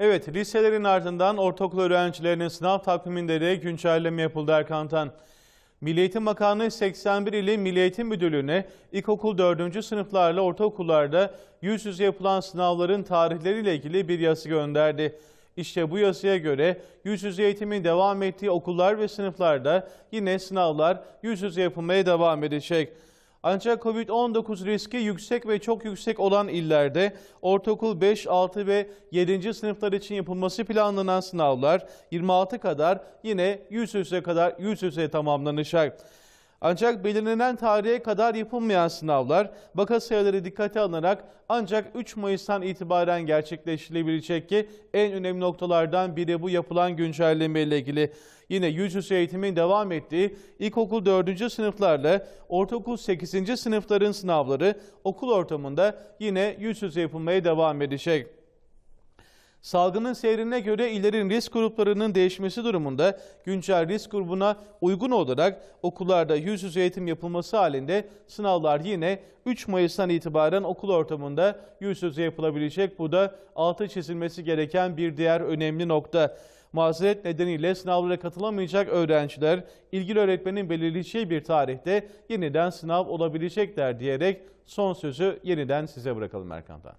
Evet, liselerin ardından ortaokul öğrencilerinin sınav takviminde de güncelleme yapıldı Erkan'tan. Milli Eğitim Bakanlığı 81 ili Milli Eğitim Müdürlüğü'ne ilkokul 4. sınıflarla ortaokullarda yüz yüze yapılan sınavların tarihleriyle ilgili bir yazı gönderdi. İşte bu yazıya göre yüz yüze eğitimin devam ettiği okullar ve sınıflarda yine sınavlar yüz yüze yapılmaya devam edecek. Ancak Covid-19 riski yüksek ve çok yüksek olan illerde ortaokul 5, 6 ve 7. sınıflar için yapılması planlanan sınavlar 26 kadar yine yüz yüze kadar yüz yüze tamamlanacak. Ancak belirlenen tarihe kadar yapılmayan sınavlar vaka sayıları dikkate alınarak ancak 3 Mayıs'tan itibaren gerçekleştirilebilecek ki en önemli noktalardan biri bu yapılan güncelleme ile ilgili. Yine yüz yüze eğitimin devam ettiği ilkokul 4. sınıflarla ortaokul 8. sınıfların sınavları okul ortamında yine yüz yüze yapılmaya devam edecek. Salgının seyrine göre illerin risk gruplarının değişmesi durumunda güncel risk grubuna uygun olarak okullarda yüz yüze eğitim yapılması halinde sınavlar yine 3 Mayıs'tan itibaren okul ortamında yüz yüze yapılabilecek. Bu da altı çizilmesi gereken bir diğer önemli nokta. Mazeret nedeniyle sınavlara katılamayacak öğrenciler ilgili öğretmenin belirleyeceği bir tarihte yeniden sınav olabilecekler diyerek son sözü yeniden size bırakalım Erkan'dan.